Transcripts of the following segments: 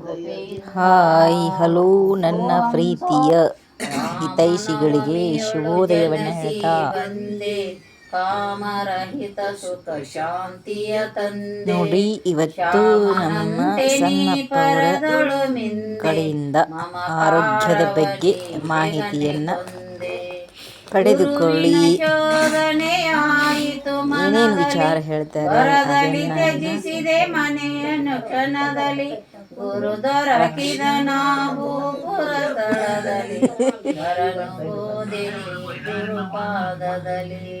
Hi, hello, ನನ್ನ ಪ್ರೀತಿಯ ಹಿತೈಷಿಗಳಿಗೆ ಶುಭೋದಯವನ್ನು ಹೇಳ್ತಾ. ಕಾಮರಹಿತ ಸುಖ ಶಾಂತಿಯ ತಂದೆ ನೋಡಿ, ಇವತ್ತು ನಮ್ಮ ಸಣ್ಣಪ್ಪವರ ಕಡೆಯಿಂದ ಆರೋಗ್ಯದ ಬಗ್ಗೆ ಮಾಹಿತಿಯನ್ನ ಪಡೆದುಕೊಳ್ಳಿ. ಏನೇನು ವಿಚಾರ ಹೇಳ್ತಾರೆ ಕ್ಷಣದಲ್ಲಿ. ಗುರು ದೊರಕಿದ ನಾವು ಪುರತಳದಲ್ಲಿ ವರನುಬೋದಿನಿ ಗುರು ಪಾದದಲ್ಲಿ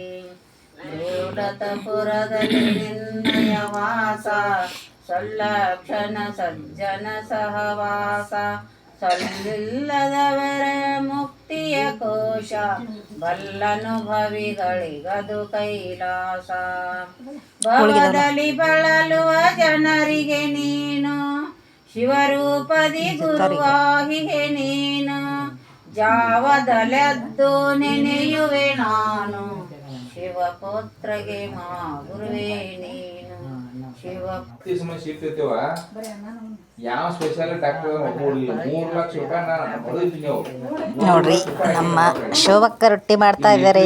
ಪುರದಲ್ಲಿ ನಿನ್ನಯ ವಾಸ ಸೊಲ್ಲಕ್ಷಣ ಸಜ್ಜನ ಸಹವಾಸ ಸಲ್ಲಿಲ್ಲದವರ ಮುಕ್ತಿಯ ಕೋಶ ಬಲ್ಲನುಭವಿಗಳಿಗದು ಕೈಲಾಸ. ಭವದಲ್ಲಿ ಬಳಲುವ ಜನರಿಗೆ ನೀನು ಶಿವರೂಪದಿ ಗುರುವಾಹಿಹೆ ನೀನು ಜಾವದಲೆದ್ದು ನೆನೆಯುವೆ ನಾನು. ಶಿವಪುತ್ರಗೆ ಮಾ ಗುರುವೇ ನೀನು. ಶಿವ ಇರ್ತಿರ್ತೀವ ಯಾವ ಸ್ಪೆಷಲ್ ಡಾಕ್ಟರ್ ಮೂರು ಲಕ್ಷ ರೂಪಾಯಿ ನೋಡ್ರಿ ನಮ್ಮ ಶೋಭಕ್ಕ ರೊಟ್ಟಿ ಮಾಡ್ತಾ ಇದ್ದಾರೆ.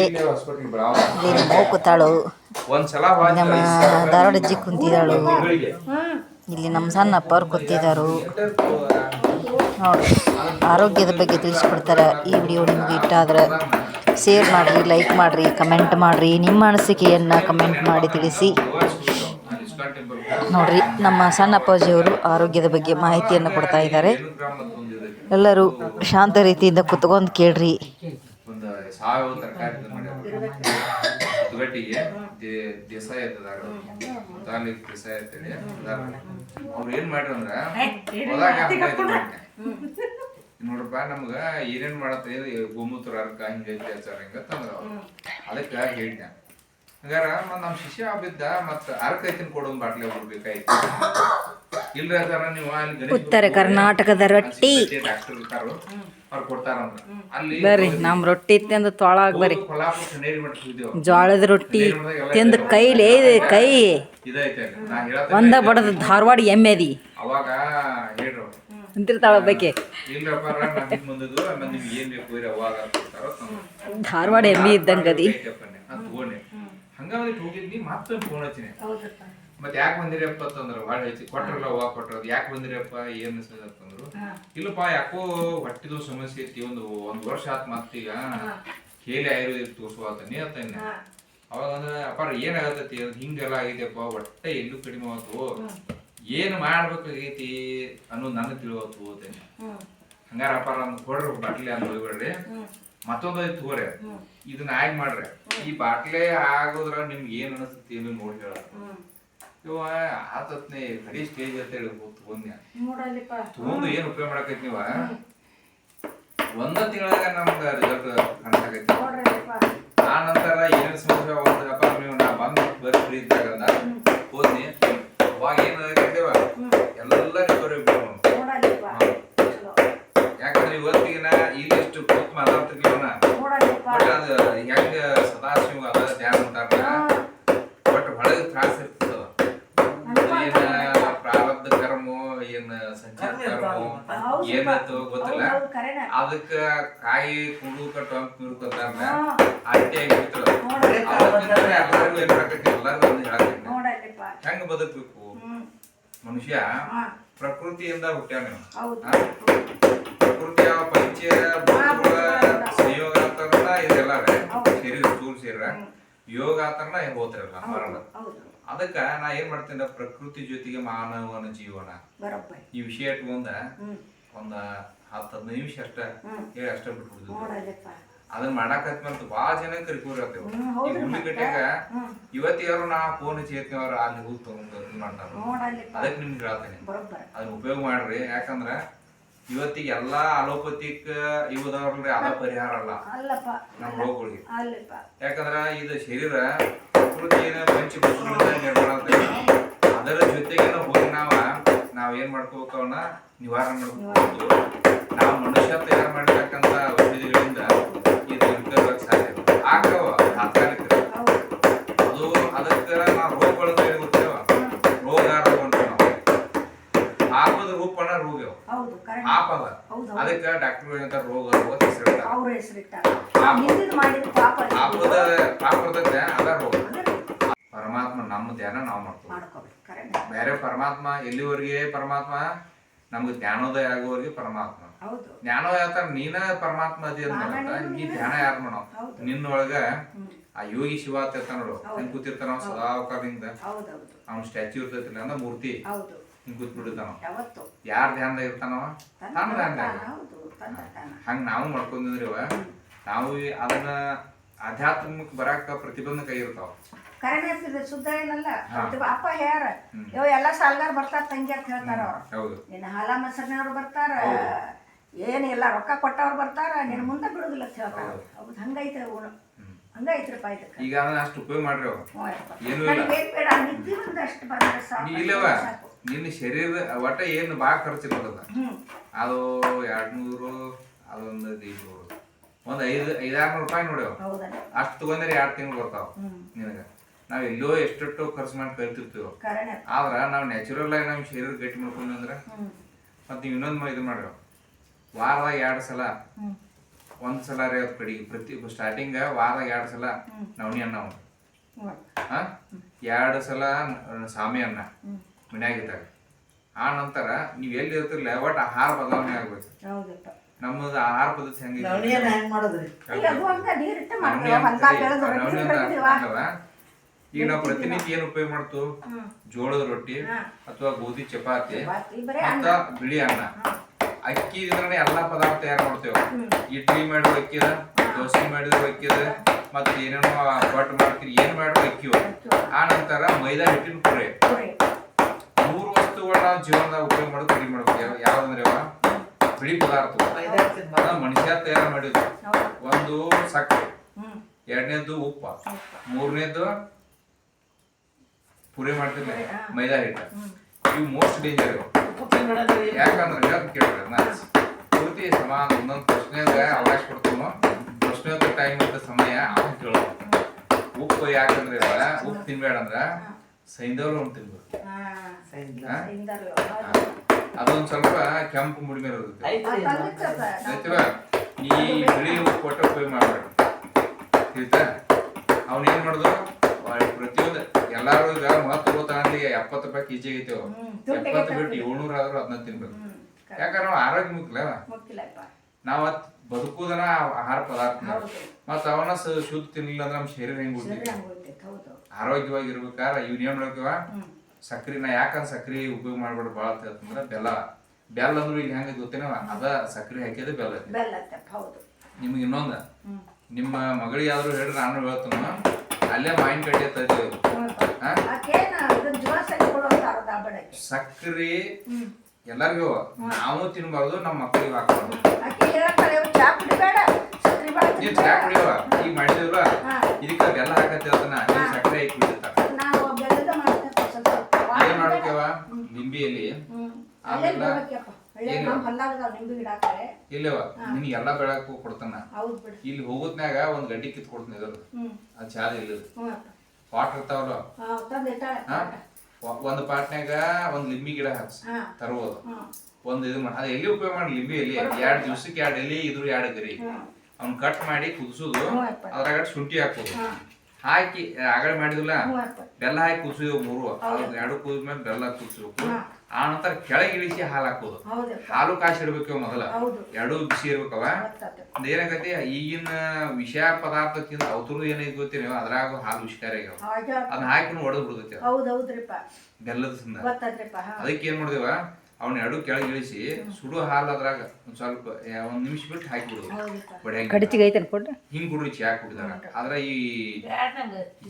ಇಲ್ಲಿ ಕೂತಾಳು. ಒಂದ್ಸಲ ನಮ್ಮ ದಾರೋಡಜ್ಜಿ ಕುಂತಿದ್ದಾಳು. ಇಲ್ಲಿ ನಮ್ಮ ಸಣ್ಣಪ್ಪ ಅವ್ರು ಕೂತಿದ್ದಾರು ನೋಡ್ರಿ ಆರೋಗ್ಯದ ಬಗ್ಗೆ ತಿಳಿಸ್ಕೊಡ್ತಾರೆ. ಈ ವಿಡಿಯೋ ನಿಮ್ಗೆ ಇಟ್ಟಾದ್ರೆ ಶೇರ್ ಮಾಡಿರಿ ಲೈಕ್ ಮಾಡಿರಿ ಕಮೆಂಟ್ ಮಾಡಿರಿ, ನಿಮ್ಮ ಅನಿಸಿಕೆಯನ್ನು ಕಮೆಂಟ್ ಮಾಡಿ ತಿಳಿಸಿ. ನೋಡ್ರಿ, ನಮ್ಮ ಸಣ್ಣ ಅಪ್ಪಾಜಿಯವರು ಆರೋಗ್ಯದ ಬಗ್ಗೆ ಮಾಹಿತಿಯನ್ನು ಕೊಡ್ತಾ ಇದ್ದಾರೆ. ಎಲ್ಲರೂ ಶಾಂತ ರೀತಿಯಿಂದ ಕುತ್ಕೊಂಡು ಕೇಳ್ರಿ. ತುಗಟ್ಟಿಗೆ ದೇಸಾಯ ಅಂತೇಳಿ ಉದಾಹರಣೆ ಅವ್ರು ಏನ್ ಮಾಡ್ರಿ ಅಂದ್ರ ಹೊಲಾಗ. ನೋಡ್ರಪ್ಪ ನಮ್ಗ ಏನೇನ್ ಮಾಡತ್ತ ಗೋಮೂತ್ರ ಅರ್ಕ ಹಿಂಗೈತಿ ಆಚಾರ ಹಿಂಗ ತಂದ್ರ ಅದಕ್ಕ ಹೇಳಿದ್ನ ಹಂಗಾರ ಮತ್ ನಮ್ ಶಿಷ್ಯ ಬಿದ್ದ ಮತ್ತ ಅರ್ಕ ಐತಿನ ಕೊಡೋನ್ ಬಾಟ್ಲಿ ಹೋಗ್ಬೇಕಾಯ್ತು ಬೇಕಾಯ್ತು ಉತ್ತರ ಕರ್ನಾಟಕದ ರೊಟ್ಟಿ. ಬರ್ರಿ ನಮ್ಮ ರೊಟ್ಟಿ ತಿಂದು ತೊಳಾಗ ಬರ್ರಿ. ಜೋಳದ ರೊಟ್ಟಿ ತಿಂದು ಕೈಲೇ ಕೈ ಇದೈತೆ ಕೈ. ಒಂದ ಬಡದ ಧಾರವಾಡ ಎಮ್ಮೆದಿ ಅವಾಗ ಹೇಳ್ರಿ ಅವ್ರು. ಅಂತಿರ್ತಾಳ ಬಗ್ಗೆ. ಧಾರವಾಡ ಎಮ್ಮೆ ಇದ್ದಂಗದಿ ಹೋಗಿದ್ವಿ ಅಂದೆ. ಹಂಗಾಗಿ ಹೋಗಿದ್ನಿ ಮತ್ತೆ ಫೋನ್ ಹಚ್ಚಿನಿ. ಮತ್ತೆ ಯಾಕೆ ಬಂದಿರಪ್ಪ ಅಂತಂದ್ರ ಭಾಳ ಐತಿ ಕೊಟ್ರಲ್ಲ ಹೋಗ ಕೊಟ್ರ ಯಾಕೆ ಬಂದಿರಪ್ಪ ಏನ್ ಅಂತಂದ್ರು ಇಲ್ಲಪ್ಪ ಯಾಕೋ ಹೊಟ್ಟಿದು ಸಮಸ್ಯೆ ಐತಿ ಒಂದು ಒಂದ್ ವರ್ಷ ಆತ್ ಮತ್ತೀಗ ಕೇಳಿ ನೀ ಅಂತ ಇನ್ನ. ಅವಾಗ ಅಂದ್ರೆ ಅಪ್ಪಾರ ಏನಾಗತ್ತೈತಿ ಅದು ಹಿಂಗೆಲ್ಲ ಆಗೈತಿಯಪ್ಪ ಹೊಟ್ಟೆ ಎಲ್ಲೂ ಕಡಿಮೆ ಆತು. ಏನ್ ಮಾಡ್ಬೇಕಾಗೈತಿ ಅನ್ನೋದು ನನಗೆ ತಿಳಿವತ್ತು ಅಂತೇನೆ ಹಂಗಾರ ಅಪ್ಪಾರ ಅಂದ್ ಕೊಡ್ರಿ ಬಾಟ್ಲಿ ಅಂತ ಹೋಗ್ಬೇಡ್ರಿ ಮತ್ತೊಂದು ತೋರೆ ಇದನ್ನ ಆಯ್ಕೆ ಮಾಡ್ರಿ. ಈ ಬಾಟ್ಲೆ ಆಗೋದ್ರ ನಿಮ್ಗೆ ಏನ್ ಅನಿಸ್ತೈತಿ ಏನು ನೋಡಿ ಹೇಳ ಇವ ಆತತ್ನಿ ಕಡಿ ಸ್ಟೇಜ್ ಅಂತ ಹೇಳಿ ತಗೊಂಡ್ಯ ತಗೊಂಡು ಏನು ಉಪಯೋಗ ಮಾಡಕೈತಿ ನೀವ ಒಂದ ತಿಂಗಳಾಗ ನಮ್ಗ ರಿಸಲ್ಟ್ ಕಾಣಿಸಾಕೈತಿ ಆ ನಂತರ ಏನೇನು ಸಮಸ್ಯೆ ಒಂದು ಅಪ್ಪ ನೀವು ನಾ ಬಂದ್ ಬರ್ರಿ ಫ್ರೀ ಇದ್ದಾಗ ಅಂದ ಹೋದ್ನಿ. ಅವಾಗ ಏನ್ ಆಗೈತೇವ ಎಲ್ಲ ರಿಕವರಿ ಯಾಕಂದ್ರೆ ಇವತ್ತಿಗೆ ನಾ ಇಲ್ಲಿಷ್ಟು ಕೂತ್ ಮಾತಾಡ್ತಿರ್ಲಿವನ ಬಟ್ ಅದು ಹೆಂಗ ಸದಾಶಿವ ಅದ ಧ್ಯಾನ ಅಂತಾರಲ್ಲ ಬಟ್ ಒಳಗೆ ತ್ರಾಸ ಇರ್ತದ ಏನ ಪ್ರಾರಬ್ಧ ಕರ್ಮ ಏನ್ ಸಂಚಿತ ಕರ್ಮ ಏನತ್ತು ಗೊತ್ತಿಲ್ಲ ಅದಕ್ಕ ಕಾಯಿ ಕುಡು ಟೊಂಕ್ ಮಿರುಕಂತಾರಲ್ಲ ಅಟ್ಟೆ ಆಗಿಬಿಡ್ತದ ಎಲ್ಲರಿಗೂ ಏನ್ ಮಾಡಕೈತಿ ಎಲ್ಲರಿಗೂ ಒಂದು ಹೇಳಕೈತಿ ಹೆಂಗ ಬದುಕ್ಬೇಕು ಮನುಷ್ಯ ಪ್ರಕೃತಿಯಿಂದ ಹುಟ್ಟ್ಯಾನ ಇವ. ಆ? ಪ್ರಕೃತಿಯ ಪಂಚ ಭೂತಗಳ ಸಂಯೋಗ ಅಂತಂದ್ರ ಇದೆಲ್ಲ ಶರೀರ ಸ್ಥೂಲ ಶರೀರ ಯೋಗ ಅಂತಂದ್ರ ಹೋತ್ರಲ್ಲ ಮರಣ ಅದಕ್ಕ ನಾ ಏನ್ ಮಾಡ್ತೇನೆ ಪ್ರಕೃತಿ ಜೊತೆಗೆ ಮಾನವನ ಜೀವನ ಈ ವಿಷಯ ಇಟ್ಕೊಂಡ ಒಂದ ಹತ್ತು ಹದಿನೈದು ನಿಮಿಷ ಅಷ್ಟೇ ಹೇಳಿ ಅಷ್ಟೇ ಬಿಟ್ಬಿಡುದು ಅದನ್ನ ಮಾಡಾಕತ್ಮಂತ ಬಾಳ ಜನಕ್ಕೆ ರಿಕವರಿ ಆಗ್ತೇವೆ. ಈ ಇವತ್ತಿಗಾರು ನಾ ಫೋನ್ ಹಚ್ಚಿ ಅವ್ರ ಅಲ್ಲಿ ಹೋಗಿ ತಗೊಂಡು ಇದ್ ಮಾಡ್ತಾರ. ಅದಕ್ಕೆ ನಿಮ್ಗೆ ಹೇಳ್ತೇನೆ. ಅದನ್ನ ಉಪಯೋಗ ಮಾಡ್ರಿ. ಯಾಕಂದ್ರ ಇವತ್ತಿಗೆ ಎಲ್ಲಾ ಅಲೋಪತಿಕ್ ಇವದವ್ರಲ್ರಿ ಅದ ಪರಿಹಾರ ಅಲ್ಲ. ನಮ್ಮ ರೋಗಗಳಿಗೆ. ಯಾಕಂದ್ರ ಇದು ಶರೀರ ಪ್ರಕೃತಿ ನಿರ್ಮಾಣ ಆಗ್ತೈತಿ. ಅದರ ಜೊತೆಗೆ ಹೋಗಿ ನಾವ ನಾವ್ ಏನ್ ಮಾಡ್ಕೋಬೇಕು ಅವನ್ನ ನಿವಾರಣೆ ಮಾಡ್ಕೋಬಹುದು ನಾವು ಮನುಷ್ಯ ತಯಾರು ಮಾಡಿರ್ತಕ್ಕಂತ ಔಷಧಿಗಳಿಂದ ಈ ಇರ್ತಿರ್ಬೇಕು ಸಾಧ್ಯ ಆಗ್ತಾವ ತಾತ್ಕಾಲಿಕ. ಅದು ಅದಕ್ಕೆ ನಾವು ರೋಗಗಳು ಗೊತ್ತೇವ ರೋಗ ರೋಗ ಆಪದ ರೂಪನ ರೋಗ ಅವು. ಹೌದು ಕರೆಕ್ಟ್ ಪಾಪ ಹೌದು ಅದಕ್ಕೆ ಡಾಕ್ಟರ್ ಏನಂತ ರೋಗ ರೋಗ ಪಾಪದ ಪಾಪ ಇರ್ತೈತೆ ಅದ ರೋಗ. ಪರಮಾತ್ಮ ನಮ್ಮ ಧ್ಯಾನ ನಾವು ಮಾಡ್ಕೋಬೇಕು. ಬೇರೆ ಪರಮಾತ್ಮ ಎಲ್ಲಿವರೆಗೆ ಪರಮಾತ್ಮ? ನಮ್ಗೆ ಜ್ಞಾನೋದಯ ಆಗುವವರೆಗೆ ಪರಮಾತ್ಮ. ಜ್ಞಾನೋದಯ ಆತರ ನೀನ ಪರಮಾತ್ಮ ಅದಿ ಅಂತ ನೀ ಧ್ಯಾನ ಯಾರು ಮಾಡೋ. ನಿನ್ನೊಳಗ ಆ ಯೋಗಿ ಶಿವ ಅಂತ ನೋಡು ಹಿಂಗ್ ಕೂತಿರ್ತಾನ ಅವ ಸದಾವಕಾರದಿಂದ ಹೌದೌದು. ಅವ್ನ ಸ್ಟ್ಯಾಚ್ಯೂ ಇರ್ತೈತಿಲ್ಲ ಅಂದ್ರೆ ಮೂರ್ತಿ. ಹಿಂಗ್ ಕೂತ್ ಬಿಡುತ್ತಾನ ಯಾರ ಧ್ಯಾನದಾಗ ಇರ್ತಾನವ? ತನ್ನ ಧ್ಯಾನದಾಗ. ಹಂಗ ನಾವು ಮಾಡ್ಕೊಂಡಿದ್ರಿವ ನಾವು ಅದನ್ನ ಆಧ್ಯಾತ್ಮಕ್ ಬರಾಕ ಪ್ರತಿಬಂಧಕ ಇರ್ತಾವ. ಕರೆಕ್ಟ್ ಇದು ಶುದ್ಧ ಏನಲ್ಲ. ಅಪ್ಪ ಹೇರ ಯೋ ಎಲ್ಲ ಸಾಲ್ಗಾರ್ ಬರ್ತಾರ ತಂಗಿ ಅಂತ ಹೇಳ್ತಾರ ಅವ್ರು. ಹೌದು. ನಿನ್ನ ಹಾಲ ಮಸರ್ನವ್ರು ಬರ್ತಾರ. ಏನಿಲ್ಲ ರೊಕ್ಕ ಕೊಟ್ಟವ್ರು ಬರ್ತಾರ ನಿನ್ನ ಮುಂದೆ ಬಿಡುದಿಲ್ಲ ಅಂತ ಹೇಳ್ತಾರ. ಹೌದು. ಹಂಗೈತೆ ಅವ್ನು. ಹಂಗೈತ್ರಪ್ಪ ಇದಕ್ಕೆ. ಈಗ ಅದನ್ನ ಅಷ್ಟು ಉಪಯೋಗ ಮಾಡ್ರಿ ಅವ ಏನು ಯಪ್ಪ. ಏನೂ ಇಲ್ಲ. ನನಗೇನ್ ಬೇಡ ನಿದ್ದೆ ಒಂದಷ್ಟು ಬಂದ್ರೆ ಸಾಕು. ಇಲ್ಲವ? ಸಾಕು. ನಿನ್ನ ಶರೀರ ಒಟ್ಟ ಏನು ಭಾಳ ಖರ್ಚಿರೋದಲ್ಲ ಹ್ಮ್. ಅದು ಎರಡ್ನೂರು ಅದೊಂದು ಐದ್ನೂರು. ಒಂದ್ ಐದು ಐದಾರ್ನೂರು ರೂಪಾಯಿ ನೋಡ್ಯಾವ ಹೌದಲ್ಲ ಅಷ್ಟು ತಗೊಂಡ್ರೆ ಎರಡು ತಿಂಗಳು ಬರ್ತಾವ ಹ್ಮ್. ನಿನಗ. ನಾವ್ ಎಲ್ಲೋ ಎಷ್ಟೆಷ್ಟೋ ಖರ್ಚು ಮಾಡಿ ಕಲ್ತಿರ್ತೀವ. ಕರೆನೆ ಆದ್ರ ನಾವ್ ನ್ಯಾಚುರಲ್ ಆಗಿ ನಮ್ ಶರೀರ ಗಟ್ಟಿ ಮಾಡ್ಕೊಂಡ್ವಿ ಅಂದ್ರ ಹ್ಮ್. ಮತ್ ನೀವು ಇನ್ನೊಂದ್ ಇದು ಮಾಡ್ರಿ. ವಾರದಾಗ ಎರಡ್ ಸಲ ಹ್ಮ್. ಒಂದ್ ಸಲ ರೀ ಅವ್ರ ಕಡಿಗೆ. ಪ್ರತಿ ಸ್ಟಾರ್ಟಿಂಗ್ ವಾರದಾಗ ಎರಡ್ ಸಲ ನವಣಿ ಅನ್ನ ಅವ್ನು. ಹ್ಞೂ ಆ ಎರಡು ಸಲ ಸಾಮಿ ಅನ್ನ ಹ್ಮ್. ಮನ್ಯಾಗ ಇದ್ದಾಗ. ಆ ನಂತರ ನೀವ್ ಎಲ್ಲಿ ಇರ್ತಿರ್ಲ ಒಟ್ಟು ಆಹಾರ ಬದಲಾವಣೆ ಆಗ್ಬೇಕು. ಹೌದಪ್ಪ. ನಮ್ಮದು ಆಹಾರ ಪದ್ಧತಿ ಹೆಂಗ ನವಣಿಯನ್ನ ಹೆಂಗ್ ಮಾಡೋದ್ರಿ ಈಗ ಅದು ಹಂಗ ನೀರಿಟ್ಟ ನವಣಿ ಮಾಡ್ತೀವಿ ಅಂತ ಹೊಲ್ದಾಗ ಸರಿ, ಬೆಳೆದು ನವಣಿ ರೊಟ್ಟಿ ಬೆಳೆದಿವ ಈಗ ನಾವು ಪ್ರತಿನಿತ್ಯ ಏನ್ ಉಪಯೋಗ ಮಾಡ್ತು? ಜೋಳದ ರೊಟ್ಟಿ. ಅಥವಾ ಗೋಧಿ ಚಪಾತಿ ಮತ್ತ ಬಿಳಿ ಅನ್ನ. ಅಕ್ಕಿ ಇದ್ರೆ ಎಲ್ಲಾ ಪದಾರ್ಥ ತಯಾರು ಮಾಡ್ತೇವೆ. ಇಡ್ಲಿ ಮಾಡಿದ್ರು ಅಕ್ಕಿದ ದೋಸೆ ಮಾಡಿದ್ರು ಅಕ್ಕಿದ ಮತ್ತ ಏನೇನೋ ಬಟ್ ಮಾಡ್ತೀರಿ ಏನ್ ಮಾಡಿದ್ರು ಅಕ್ಕಿ. ಆ ನಂತರ ಮೈದಾ ಹಿಟ್ಟಿನ ಪುರಿ. ಮೂರು ವಸ್ತುಗಳ ನಾವು ಜೀವನದಾಗ ಉಪಯೋಗ ಮಾಡೋದು ಕಡಿಮೆ ಮಾಡ್ಬೇಕು. ಯಾವ- ಯಾವ್ದಂದ್ರೆ ಅವ ಬಿಳಿ ಪದಾರ್ಥ. ಮನುಷ್ಯ ತಯಾರು ಮಾಡಿದ್ರು ಒಂದು ಸಕ್ಕರೆ ಎರಡನೇದು ಎರಡನೇದ್ದು ಉಪ್ಪ. ಮೂರನೇದು ಪುರಿ ಮಾಡ್ತಿರ್ಲಿ ಮೈದಾ ಹಿಟ್ಟು. ಇವು ಮೋಸ್ಟ್ ಡೇಂಜರ್. ಯಾಕಂದ್ರೆ ನಾ ಪೂರ್ತಿ ಸಮಾನ ಒಂದೊಂದು ಪ್ರಶ್ನೆಗೆ ಅವಕಾಶ ಕೊಡ್ತೀನೋ ಪ್ರಶ್ನೆ ಟೈಮ್ ಇದ್ದ ಸಮಯ ಅವನು ಕೇಳೋ ಉಪ್ಪು ಯಾಕಂದ್ರೆ ಉಪ್ಪು ತಿನ್ಬೇಡ ಅಂದ್ರೆ ಸೈಂದವ್ರು ಒಂದು ತಿನ್ಬೇಕು. ಅದೊಂದ್ ಸ್ವಲ್ಪ ಕೆಂಪು ಮುಡಿಮೆ ಇರುತ್ತೆ ಆಯ್ತವ? ಈ ಬಿಳಿ ಕೊಟ್ಟು ಉಪಯೋಗ ಮಾಡ್ಬೇಡ ತಿಳಿತಾ? ಅವ್ನ ಏನ್ ಮಾಡುದು? ಪ್ರತಿಯೊಂದು ಎಲ್ಲಾರು ಈಗ ಮಹತ್ವ ಗೊತ್ತಾಗಲಿ ಎಪ್ಪತ್ತು ರೂಪಾಯಿ ಕೆಜಿ ಐತೆ ಅವು. ಎಪ್ಪತ್ತು ಬಿಟ್ಟು. ಏಳ್ನೂರ ಆದ್ರೂ ಅದನ್ನ ತಿನ್ಬೇಕು. ಯಾಕಂದ್ರೆ ನಾವು ಆರೋಗ್ಯ ಮುಖ್ಯ ನಾವ್ ಬದುಕುದನ ಆಹಾರ ಪದಾರ್ಥ ಮತ್ತ ಅವನ ಶುದ್ಧ ತಿನ್ಲಿಲ್ಲ ಅಂದ್ರೆ ನಮ್ಮ ಶರೀರ ಹೆಂಗ್ ಸರಿ ಉಳಿತೈತಿ? ಹಂಗೋಗ್ತೈತೆ ಹೌದು. ಆರೋಗ್ಯವಾಗಿ ಇರ್ಬೇಕಾದ್ರೆ ಇವ್ನ ಏನ್ ಮಾಡ್ಬೇಕವ ಹ್ಮ್ ಸಕ್ರಿ ನಾ ಯಾಕಂದ್ರೆ ಸಕ್ರಿ ಉಪಯೋಗ ಮಾಡ್ಬೇಡ ಭಾಳ ಅಂತಂದ್ರೆ ಬೆಲ್ಲ. ಬೆಲ್ಲ ಅಂದ್ರೆ ಈಗ ಹೆಂಗೆ ಗೊತ್ತೇನೋ? ಅದ ಸಕ್ರಿ ಹಾಕಿದ್ರೆ ಬೆಲ್ಲ ಹೌದು. ನಿಮ್ಗೆ ಇನ್ನೊಂದು. ನಿಮ್ಮ ಮಗಳಿಗೆ ಹೇಳಿ ಹೇಳ್ರಿ ನಾನು ಹೇಳ್ತಾನ. ಅಲ್ಲೇ ಮಾವಿನ ಕಡ್ಡಿ ತರ್ತೀವಿ ಸಕ್ರಿ ಎಲ್ಲರಿಗೂ ನಾವು ತಿನ್ಬಾರ್ದು ನಮ್ಮ ಮಕ್ಕಳಿಗೆ ಹಾಕ್ಬಾರ್ದು. ಚಾ ಕುಡಿಯವ ಈಗ ಮಾಡಿದಿಲ್ವ. ಇದಕ್ಕ ಬೆಲ್ಲ ಹಾಕತ್ತೇಳ್ತಾನ ಅದನ್ನ ನೀವ್ ಸಕ್ಕರೆ ಹಾಕಿ ಬಿಡ್ತಾರ ನಾವು ಬೆಲ್ಲದ ಮಾಡ್ತೇವೆ ಸ್ವಲ್ಪ ಏನ್ ಮಾಡ್ಬೇಕವ ಲಿಂಬಿಯಲ್ಲಿ ಹ್ಮ್ ಅಲ್ಲೇ ಆಮೇಲೆ ಬರ್ಬೇಕಪ್ಪ ಒಳ್ಳೆ ಏನು? ನಮ್ಮ ಹೊಲ್ದಾಗ ನಿಂಬೆ ಗಿಡ ಹಾಕ್ತಾರೆ. ಇಲ್ಲವ? ನಿನ್ ಎಲ್ಲಾ ಬೆಳಕು ಕೊಡ್ತಾನ. ಹೌದು ಬಿಡು. ಇಲ್ಲಿ ಒಂದ್ ಗಡ್ಡಿ ಕಿತ್ ಕೊಡ್ತೀನಿ ಅದು ಚಾದ ಇಲ್ಲ ಹ್ಞೂ ವಾಟರ್ ಇರ್ತಾವಲ್ಲ? ಹಾಂ ತಂದು ಇಟ್ಟಾಳೆ ಹಾ? ಒ- ಒಂದ್ ಪಾಟ್ನ್ಯಾಗ ಒಂದ್ ಲಿಂಬಿ ಗಿಡ ಹಾಕ್ಸ್. ಹಾ. ತರ್ಬೋದು. ಹ್ಞೂ ಒಂದ್ ಇದು ಮಾಡಿ ಅದ್ ಎಲ್ಲಿ ಉಪಯೋಗ ಮಾಡಿ ಲಿಂಬಿ ಎಲ್ಲಿ? ಎರಡ್ ದಿವ್ಸಕ್ಕೆ ಎರಡ್ ಎಲ್ಲಿ ಇದ್ರು ಎರಡ್ ಗರಿ. ಅವ್ನ ಅವ್ನ್ ಕಟ್ ಮಾಡಿ ಕುದಿಸೋದು. ಹ್ಞೂ ಅಪ್ಪ ಅದ್ರಾಗ ಶುಂಠಿ ಹಾಕೋದು ಹಾ. ಹಾಕಿ ಅಗಡೆ ಮಾಡಿದಿಲ್ಲ ಹ್ಞೂ ಅಪ್ಪ ಬೆಲ್ಲ ಹಾಕಿ ಕುದಿಸಿದ್ವು ಮೂರು. ಎರಡು ಎರಡು ಕುದಿದ್ಮೇಲೆ ಬೆಲ್ಲ ಕುದಿಸ್ಬೇಕು. ಹಾ. ಆ ನಂತರ ಕೆಳಗೆ ಇಳಿಸಿ ಹಾಲು ಹಾಕೋದು. ಹಾಲು ಕಾಸಿ ಇಡ್ಬೇಕು ಮೊದಲ. ಎರಡು ಬಿಸಿ ಇರ್ಬೇಕವ? ಏನಾಗತ್ತೆ ಏನಾಗತಿ ಈಗಿನ ವಿಷಯ ಪದಾರ್ಥ ತಿಂದ ಅವತರು ಏನೈತಿ ಗೊತ್ತಿರೋ ಅದ್ರಾಗ ಹಾಲು ವಿಷಕಾರಿ ಆಗ್ಯಾವ. ಅದನ್ನ ಹಾಕಿ ಒಡೆದು ಬಿಡ್ತೈತಿ ಬೆಲ್ಲದ ಅದಕ್ಕೆ ಏನ್ ಮಾಡಿದೇವ? ಅವ್ನ ಎರಡು ಕೆಳಗೆ ಇಳಿಸಿ ಸುಡು ಹಾಲು ಅದ್ರಾಗ ಒಂದು ಸ್ವಲ್ಪ ಒಂದು ನಿಮಿಷ ಬಿಟ್ಟು ಹಾಕಿ ಬಿಡುದು ಹೌದಪ್ಪ. ಬಡಿಯಾಗಿ ಕಡಿಚಿಗೆ ಹಿಂಗ್ ಕುಡ್ರಿ ಚಹಾ ಕುಡಿದಾರ. ಆದ್ರೆ ಈ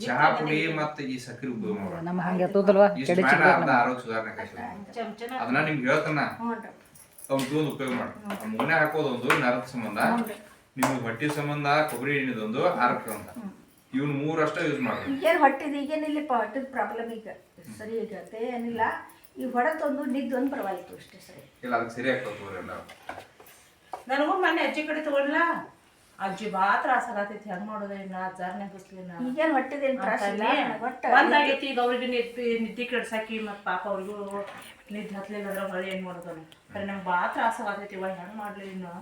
ಚಹಾ ಪುಡಿ ಮತ್ತೆ ಈ ಸಕ್ಕರೆ ಉಪಯೋಗ ಆರೋಗ್ಯ ಸುಧಾರಣೆ. ಅದನ್ನ ನಿಮ್ಗೆ ಹೇಳ್ತಾನ. ಅವ್ನು ತೊಗೊಂಡು ಉಪಯೋಗ ಮಾಡಿ. ಮುನೆ ಹಾಕೋದೊಂದು ನರದ ಸಂಬಂಧ. ನಿಮ್ಗೆ ಹೊಟ್ಟೆ ಸಂಬಂಧ ಕೊಬ್ಬರಿ ಎಣ್ಣೆದೊಂದು ಆರೋಗ್ಯ ಅಂತ. ಇವ್ನ ಮೂರಷ್ಟ ಯೂಸ್ ಮಾಡಿ ಏನ್ ಹೊಟ್ಟಿದ ಈಗೇನಿಲ್ಲಪ್ಪ ಹೊಟ್ಟಿದ ಪ್ರಾಬ್ಲಮ್ ಈಗ. ಸರಿ ಈಗ ಏನಿಲ್ಲ. ಈ ಹೊಡೆತೊಂದು ನಿದ್ದೊಂದು ಪರವಾಗಿತ್ತು ಅಷ್ಟೇ ಸರಿ. ಇಲ್ಲ ಅದಕ್ಕೆ ಸರಿ ನನಗೂ ಮೊನ್ನೆ ಅಜ್ಜಿ ಕಡೆ ತಗೊಂಡ್ಲ ಅಜ್ಜಿ ಭಾಳ ತ್ರಾಸ ಆಗತೈತಿ ಹೆಂಗ್ ಮಾಡೋದು ಇನ್ನ ಜಾರ್ನೆ ಬಸ್ಲಿನ ಈಗೇನು ಹೊಟ್ಟಿದೇನು ತ್ರಾಸ ಇಲ್ಲ. ಒಟ್ಟ ಒಂದಾಗೈತಿ ಈಗ ಅವ್ರಿಗೆ ನಿದ್ದೆ ನಿದ್ದೆ ಕೆಡ್ಸಾಕಿ ಮತ್ತು ಪಾಪ ಅವ್ರಿಗೂ ನಿದ್ದೆ ಹತ್ಲಿಲ್ಲ ಅಂದ್ರೆ ಹೊಳೆ ಏನ್ ಮಾಡೋದು ಖರೆ ನಂಗೆ ಭಾಳ ತ್ರಾಸ ಆಗತೈತಿ ಇವಾಗ ಹೆಂಗ್ ಮಾಡ್ಲಿ ಇನ್ನು?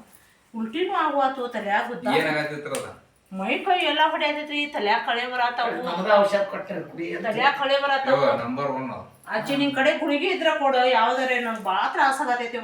ಉಲ್ಟಿನೂ ಆಗುವಾತು ತಲ್ಯಾಗ ಗುದ್ದ ಮೈ ಕೈ ಎಲ್ಲ ಹೊಡೆಯತೈತಿ ತಲ್ಯಾಗ ಕಳೆ ಬರತ್ತಾವು. ಔಷಧ ಕೊಟ್ಟರೆ ತಲ್ಯಾಗ ಕಳೆ ಬರತ್ತಾವು. ನಂಬರ್ ಒನ್ ಅಜ್ಜಿ ನಿನ್ ಕಡೆ ಗುಳಿಗೆ ಇದ್ರ ಕೊಡು ಯಾವ್ದಾರೆ ನಂಗೆ ಬಾಳ ತ್ರಾಸ ಆಗತೈತಿ.